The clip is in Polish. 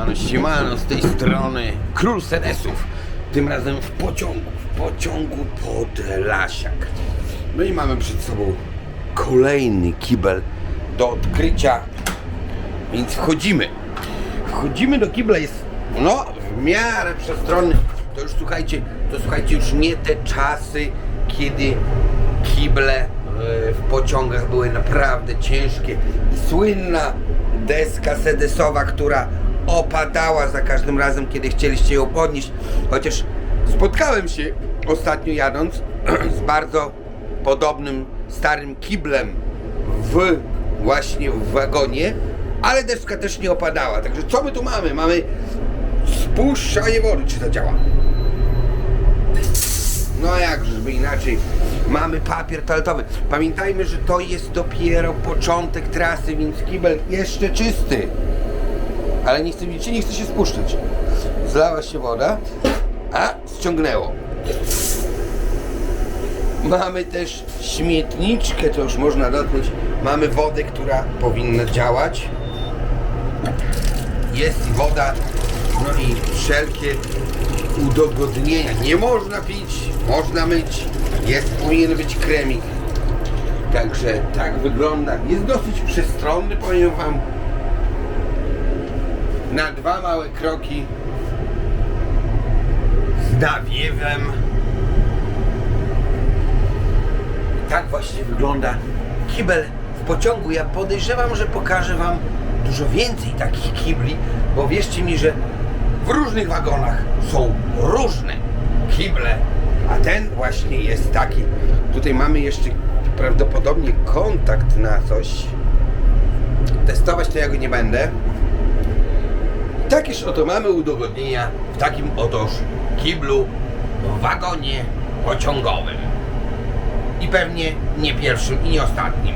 Siemano, siemano, z tej strony Król Sedesów. Tym razem w pociągu, w pociągu Podlasiak. No i mamy przed sobą kolejny kibel do odkrycia, więc wchodzimy. Wchodzimy do kibla, jest no w miarę przestronny. To już słuchajcie, to słuchajcie, już nie te czasy, kiedy kible e, w pociągach były naprawdę ciężkie. Słynna deska sedesowa, która opadała za każdym razem, kiedy chcieliście ją podnieść. Chociaż spotkałem się ostatnio jadąc z bardzo podobnym starym kiblem w właśnie w wagonie, ale deska też nie opadała. Także co my tu mamy? Mamy spuszczanie wody. Czy to działa? No jak, żeby inaczej. Mamy papier toaletowy. Pamiętajmy, że to jest dopiero początek trasy, więc kibel jeszcze czysty. Ale nie chce, widzicie, nie chce się spuszczać. Zlała się woda, a ściągnęło. Mamy też śmietniczkę, to już można dotknąć. Mamy wodę, która powinna działać. Jest woda, no i wszelkie udogodnienia. Nie można pić, można myć. Jest, powinien być kremik. Także tak wygląda. Jest dosyć przestronny, powiem wam. Na dwa małe kroki z nawiewem. tak właśnie wygląda kibel w pociągu. Ja podejrzewam, że pokażę Wam dużo więcej takich kibli, bo wierzcie mi, że w różnych wagonach są różne kible, a ten właśnie jest taki. Tutaj mamy jeszcze prawdopodobnie kontakt na coś. Testować to ja go nie będę. Takież oto mamy udogodnienia w takim otoż kiblu w wagonie pociągowym. I pewnie nie pierwszym i nie ostatnim.